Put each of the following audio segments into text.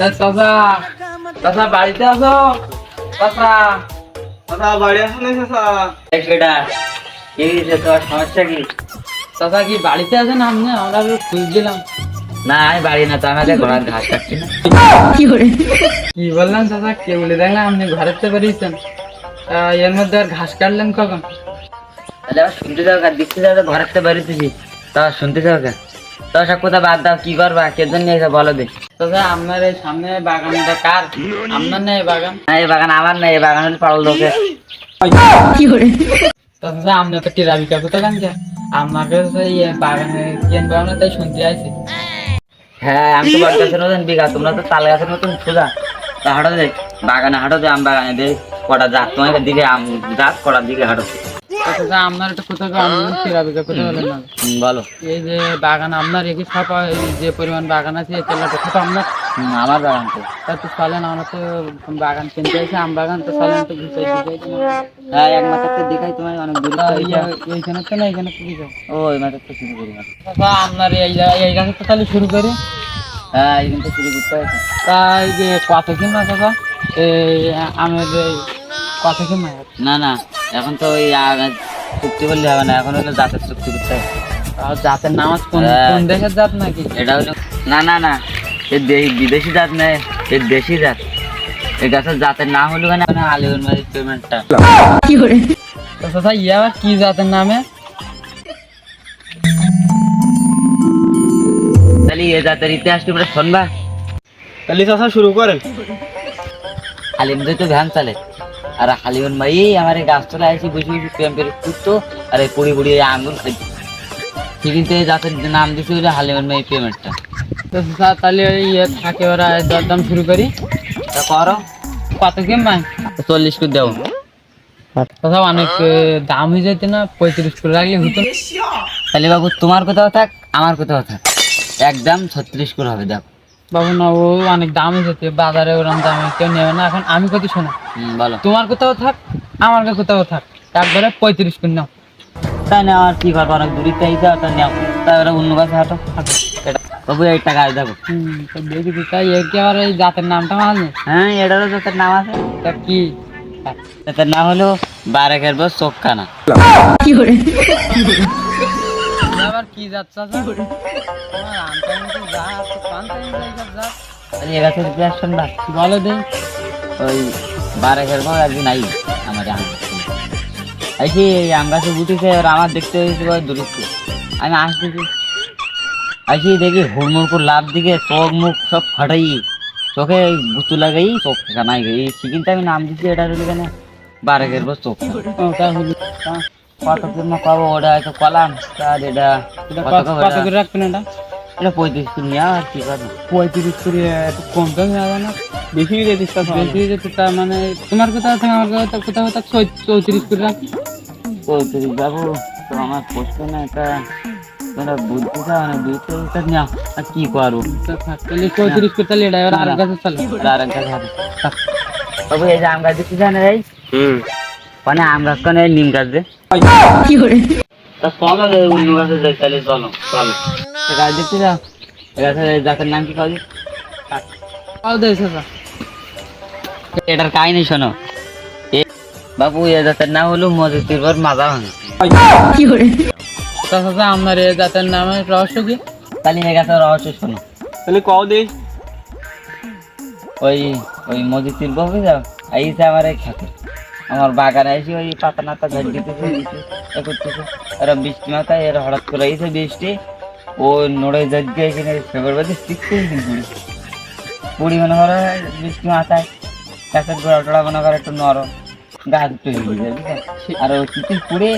চাচা চাচা বাড়িতে আছো? চাচা। চাচা বাড়ি আসো না চাচা? সেটা কি হয়েছে তোমার সমস্যা কি? চাচা কি বাড়িতে আছেন আপনি? আমরা খুঁজছিলাম। না আমি বাড়ি না তো আমি ঘোড়ার ঘাস কাটছি না কি বললাম চাচা কে বলে দেখলাম আপনি বেরিয়েছেন। এর মধ্যে আর ঘাস কাটলেন কখন? তাহলে আবার শুনতে কেন দেখতে যাও তো ঘরের তো শুনতে কেন তো সব কথা বাদ দাও কি করবা? কে জন্য এসে বলো দে চাচা আপনার এই সামনে বাগানটা কার? আপনার না এই বাগান না এই বাগান আমার না এই বাগান হলে চাচা আপনি তো কেন তাই শুনতে আইছি। হ্যাঁ আমি তো বট গাছের মতন বিঘা তোমরা তো তাল গাছের মতন সোজা। তা হাঁটো দে বাগানে হাঁটো দে আম বাগানে দে কটা জাত তোমাকে দিকে আম জাত কটার দিকে হাঁটো। আপনার একটা কোথা আপনার টিরা বিকা কোথা বলেন না। হুম, বলো এই যে বাগান আপনার ছাপা এই যে পরিমাণ বাগান আছে এই তেলাটা ছাপা আপনার আমার বাগান তো। তা তো চলেন আমরা তো বাগান কিনতে এসে আম বাগান তো চলেন তো ঘুরতে হ্যাঁ এক মাসের তো দেখাই তোমায় অনেক দূর এইখানে তো না এখানে যাও তো শুরু করি। আপনার এই এই গাছে তো তাহলে শুরু করি। হ্যাঁ এই কিন্তু শুরু করতে হয়েছে তাই যে কত কিনবা চাচা এই এই কত কিনবা না না এখন তো ওই চুক্তি বললে হবে না এখন হলো জাতের চুক্তি করতে হবে। জাতের নামাজ কোন। কোন দেশের জাত নাকি? এটা হলো না না না এর বিদেশি জাত নেই এর দেশি জাত। এই গাছের জাতের নাম হলো কেন? আলিউর মাঝে পেমেন্টটা তো চাচা ইয়ে আবার কি জাতের নামে? তাহলে এ জাতের ইতিহাস তোমরা শুনবা? তাহলে চাচা শুরু করেন। আলিমদের তো ভ্যান চালে। আর হালিমন মাই আমার গাছ তলায় এসে বসে বসে প্রেম কুটতো, আর এই পুড়ি পুড়ি আঙুল খাই। সেদিন থেকে জাতের নাম দিছে হলো হালিমন মাই পেমেন্টটা তো চাচা তাহলে ইয়ে থাকে ওরা দরদাম শুরু করি। তা করো। কত কিনবা চল্লিশ করে দেবো। চাচা অনেক দাম হয়ে যেত না, পঁয়ত্রিশ করে রাখলে হতো। তাহলে বাবু, তোমার কোথাও থাক, আমার কোথাও থাক। একদম ছত্রিশ করে হবে, দেখো। বাবু না ও অনেক দাম যেত বাজারে ওরকম দামে কেউ নেবে না। এখন আমি কত শোনো। বলো। তোমার কোথাও থাক আমার কোথাও থাক। একবারে পঁয়ত্রিশ করে নাও। তাই না আর কি করব অনেক দূরিতে এইটা ওটা নেও। তারপরে অন্য কাছে হাঁটো এটা বাবু এই টাকা দেখো হুম তো দেখি তো তাই একেবারে এই জাতের নামটা মাল নেই হ্যাঁ এটারও জাতের নাম আছে। তা কি? জাতের নাম হলো বারেকের বস চোখখানা আবার কি জাত চাচা? তোমার আনতাইনটি জাত? পানতাইনটি এইসব জাত? তাহলে এ গাছের ইতিহাস শুনবা বলো দে ওই বারেকের বস একদিন আমার আম গাছে উঠেছে আর আমার দেখতে হয়েছে দূরত্ব আমি আসতেছি আইসি দেখি হুড়মুড় করে লাভ দিকে চোখ মুখ সব ফাটাই। চোখে বুতু লাগাই চোখ কানাই গই আমি নাম দিচ্ছি এটা হলো কেন? বারেকের বস চোখ কত কিলো পাবো ওটা? হয়তো কলাম। তার এটা কত করে? রাখবেন এটা? এটা পঁয়ত্রিশ কিলো নেওয়া আর কি করব পঁয়ত্রিশ করে একটু কম কম হবে না? বেশি দিয়ে দিস চাচা বেশি যেত তার মানে তোমার কোথাও থাকে আমার কোথাও কোথাও কোথাও চৌত্রিশ করে রাখ। পঁয়ত্রিশ যাব তো আমার পোষবে না এটা তোমরা বুদ্ধি চাও না বুঝতে এটা নেও আর কি করব? তাহলে চৌত্রিশ করে তাহলে এটা এবার আর কাছে চলে। আর হাতে থাক। বাবু এই যে আম গাছ দিচ্ছি জানে এই হুম। মানে আম গাছ কানে নিম গাছ দে তা চলো অন্য গাছে যাই তাহলে চলো চলো। এ গাছ দেখতে যাও। গাছের গাছের নাম কি কাজে পাও দে চাচা এটার কাহিনী শোনো। বাবু এ জাতের নাম হলো মজুতির পর মাজা চাচা আমার এই জাতের নামে রহস্য কি? তাহলে এ গাছের রহস্য শোনো। তাহলে কও দে। ওই ওই মজুতির বসে যাও এইসে আমার এই খাতে। আমার বাগানে এসে ওই পাতা নাতা ঝাড় দিতেছে করতেছে। এরা বৃষ্টি মাথায় এরা হঠাৎ করে এইসে বৃষ্টি, ও নড়ে যাচ্ছে এখানে ফেবার বাদে শিখতে পুরি পুরি মনে করে বৃষ্টি মাথায় গাছের গোড়া টোড়া মনে করে একটু নরম। গাছ একটু হিলে যায় আর ওই চিচির পুড়ে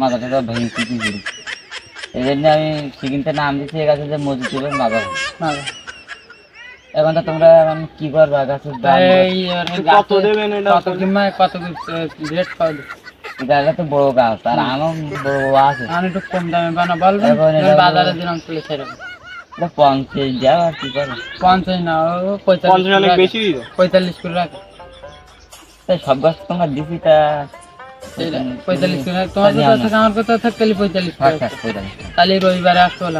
মাথা টাথা ভেঙে চিচির পুড়ে। এই জন্য আমি সেদিনটা নাম দিচ্ছি এ গাছে যে মজুতির মাজা ভাঙা। এখন তো তোমরা এখন কি করবা? গাছের দাম কত দেবেন কত রেট তো বড় গাছ আর আমার বড় আছে। আমি একটু কম দামে বানা বলবেন? বাজারে দিলাম চলে সেরকম। পঞ্চাশ যাও আর কি করব? পঞ্চাশ না ও পঁয়তাল্লিশ অনেক বেশি পঁয়তাল্লিশ করে রাখে। তাই সব গাছ তোমার দিছি তা পঁয়তাল্লিশ করে রাখে। তোমার কোথাও আমরা- থাকে পঁয়তাল্লিশ পঁয়তাল্লিশ তাহলে রবিবারে আসতে হলো